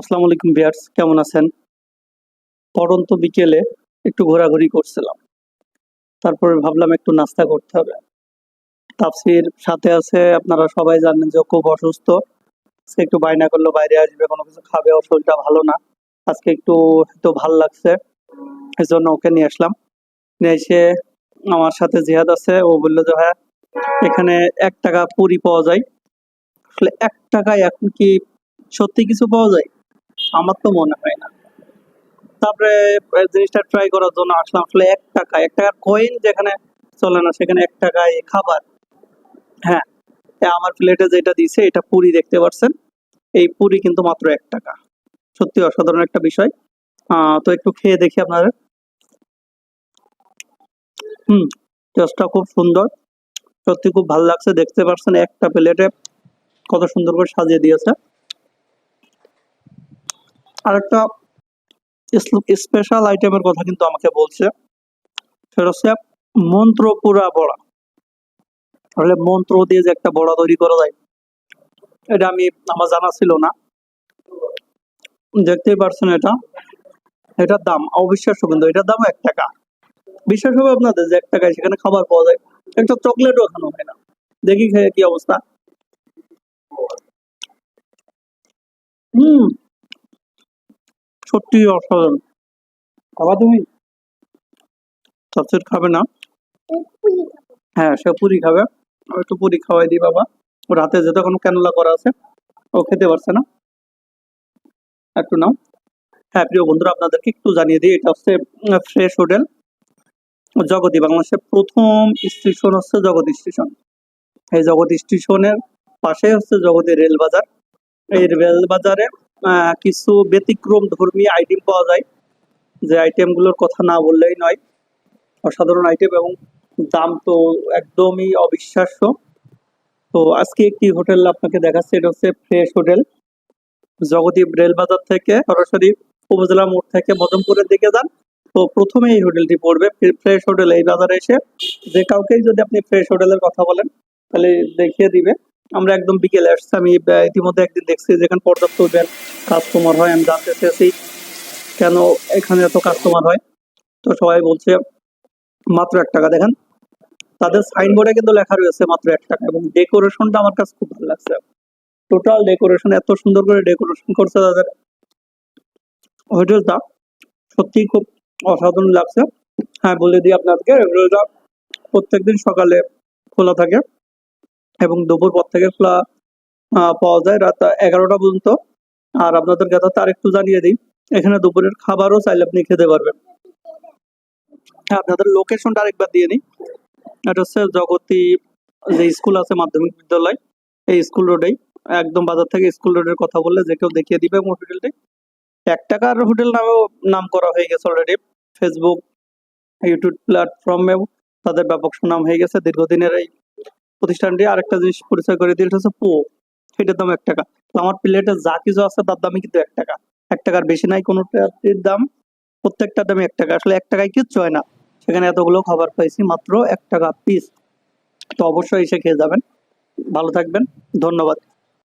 আসসালামু আলাইকুম বিয়ার্স কেমন আছেন? পরন্ত বিকেলে একটু ঘোরাঘুরি করছিলাম। তারপরে ভাবলাম একটু নাস্তা করতে হবে। তাফসির সাথে আছে, আপনারা সবাই জানেন যে খুব অসুস্থ। আজকে একটু বায়না করল, বাইরে আসবে, কোনো কিছু খাবে, ওর ভালো না। আজকে একটু হয়তো ভালো লাগছে এই জন্য ওকে নিয়ে আসলাম। নিয়ে এসে আমার সাথে জিহাদ আছে, ও বলল যে হ্যাঁ এখানে এক টাকা পুরি পাওয়া যায়। আসলে এক টাকায় এখন কি সত্যি কিছু পাওয়া যায়? আমার তো মনে হয় না। তারপরে জিনিসটা ট্রাই করার জন্য আসলাম আসলে এক টাকা এক টাকার কয়েন যেখানে চলে না, সেখানে এক টাকায় খাবার। হ্যাঁ আমার প্লেটে যেটা দিছে, এটা পুরি দেখতে পাচ্ছেন এই পুরি কিন্তু মাত্র এক টাকা। সত্যি অসাধারণ একটা বিষয়। তো একটু খেয়ে দেখি আপনারা। হুম টেস্টটা খুব সুন্দর। সত্যি খুব ভালো লাগছে। দেখতে পাচ্ছেন একটা প্লেটে কত সুন্দর করে সাজিয়ে দিয়েছে। আরেকটা স্পেশাল আইটেমের কথা কিন্তু আমাকে বলছে। সেটা হচ্ছে মন্ত্র পুরা বড়া। তাহলে মন্ত্র দিয়ে যে একটা বড়া তৈরি করা যায়, এটা আমি, আমার জানা ছিল না। দেখতেই পারছেন এটা। এটার দাম অবিশ্বাস্য কিন্তু, এটার দাম এক টাকা। বিশ্বাস হবে আপনাদের যে এক টাকায় সেখানে খাবার পাওয়া যায়। একটা চকলেটও ওখানে হয় না। দেখি খেয়ে কি অবস্থা। হুম সত্যি অসাধারণ। খাবা তুমি? তাফসির খাবে না? হ্যাঁ সে পুরি খাবে। একটু পুরি খাওয়াই দিই বাবা। ওর হাতে যেতে কোনো ক্যানোলা করা আছে, ও খেতে পারছে না। একটু নাও। হ্যাঁ প্রিয় বন্ধুরা, আপনাদেরকে একটু জানিয়ে দিই, এটা হচ্ছে ফ্রেশ হোটেল। জগতি বাংলাদেশের প্রথম স্টেশন হচ্ছে জগতি স্টেশন। এই জগতি স্টেশনের পাশে হচ্ছে জগতি রেল বাজার এই রেল বাজারে কিছু ব্যতিক্রম ধর্মী আইটেম পাওয়া যায়, যে আইটেমগুলোর কথা না বললেই নয়। অসাধারণ আইটেম এবং দাম তো একদমই অবিশ্বাস্য। তো আজকে একটি হোটেল আপনাকে দেখাচ্ছে, এটা হচ্ছে ফ্রেশ হোটেল জগদীপ রেলবাজার থেকে, সরাসরি উপজেলা মোড় থেকে মদনপুরের দিকে যান। তো প্রথমে এই হোটেলটি পড়বে ফ্রেশ হোটেল এই বাজারে এসে। যে কাউকেই যদি আপনি ফ্রেশ হোটেলের কথা বলেন, তাহলে দেখিয়ে দিবে। আমরা একদম বিকেলে আসছি। আমি ইতিমধ্যে একদিন দেখছি যেখানে পর্যাপ্ত কাস্টমার হয়, আমি জানতে চেয়েছি কেন এখানে এত কাস্টমার হয়। তো সবাই বলছে, মাত্র এক টাকা দেখেন। তাদের সাইনবোর্ডে কিন্তু লেখা রয়েছে মাত্র এক টাকা এবং ডেকোরেশনটা আমার কাছে খুব ভালো লাগছে। টোটাল ডেকোরেশন এত সুন্দর করে ডেকোরেশন করছে তাদের। হোটেলটা সত্যি খুব অসাধারণ লাগছে। হ্যাঁ বলে দিই আপনাদেরকে হোটেলটা প্রত্যেকদিন সকালে খোলা থাকে। এবং দুপুর পর থেকে খোলা পাওয়া যায় রাত এগারোটা পর্যন্ত। আর আপনাদের কথা তার একটু জানিয়ে দিই, এখানে দুপুরের খাবারও চাইলে আপনি খেতে পারবেন। আপনাদের লোকেশনটা আরেকবার দিয়ে নিই। এটা হচ্ছে জগতি, যে স্কুল আছে মাধ্যমিক বিদ্যালয়, এই স্কুল রোডেই একদম বাজার থেকে স্কুল রোডের কথা বললে যে কেউ দেখিয়ে দিবে হোটেলটি এক টাকার হোটেল নামেও নাম করা হয়ে গেছে অলরেডি ফেসবুক ইউটিউব প্ল্যাটফর্মেও তাদের ব্যাপক সুনাম হয়ে গেছে। দীর্ঘদিনের এই প্রতিষ্ঠানটি আরেকটা জিনিস পরিচয় করে দিল হচ্ছে পো। সেটার দাম এক টাকা। তো আমার প্লেটে যা কিছু আছে তার দামই কিন্তু এক টাকা। এক টাকার বেশি নাই, কোনো প্লেটের দাম প্রত্যেকটার দামে এক টাকা। আসলে এক টাকায় কিচ্ছু হয় না। সেখানে এতগুলো খাবার পাইছি মাত্র এক টাকা পিস তো অবশ্যই এসে খেয়ে যাবেন। ভালো থাকবেন। ধন্যবাদ।